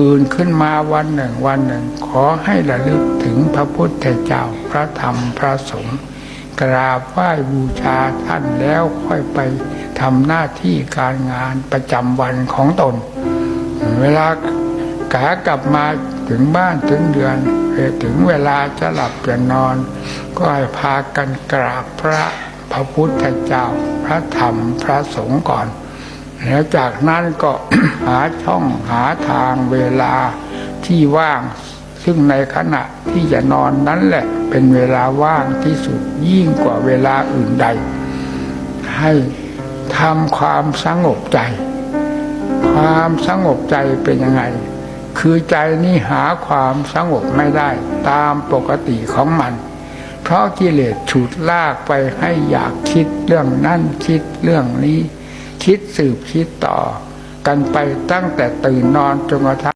ตื่นขึ้นมาวันหนึ่งวันหนึ่ง ขอให้ระลึกถึงพระพุทธเจ้าพระธรรมพระสงฆ์กราบไหว้บูชาท่านแล้วค่อยไปทำหน้าที่การงานประจำวันของตน เวลากากลับมาถึงบ้านถึงเดือนถึงเวลาจะหลับจะนอน ก็ให้พากันกราบพระพระพุทธเจ้าพระธรรมพระสงฆ์ก่อน แล้วจากนั้นก็หาช่องหาทางเวลาที่ว่าง ซึ่งในขณะที่จะนอนนั้นแหละ เป็นเวลาว่างที่สุดยิ่งกว่าเวลาอื่นใด ให้ทำความสงบใจ ความสงบใจเป็นยังไง คือใจนี่หาความสงบไม่ได้ตามปกติของมันเพราะกิเลสฉุดลากไปให้อยากคิดเรื่องนั่นคิดเรื่องนี้ คิดสืบคิดต่อ กันไปตั้งแต่ตื่นนอนจนกระทั่ง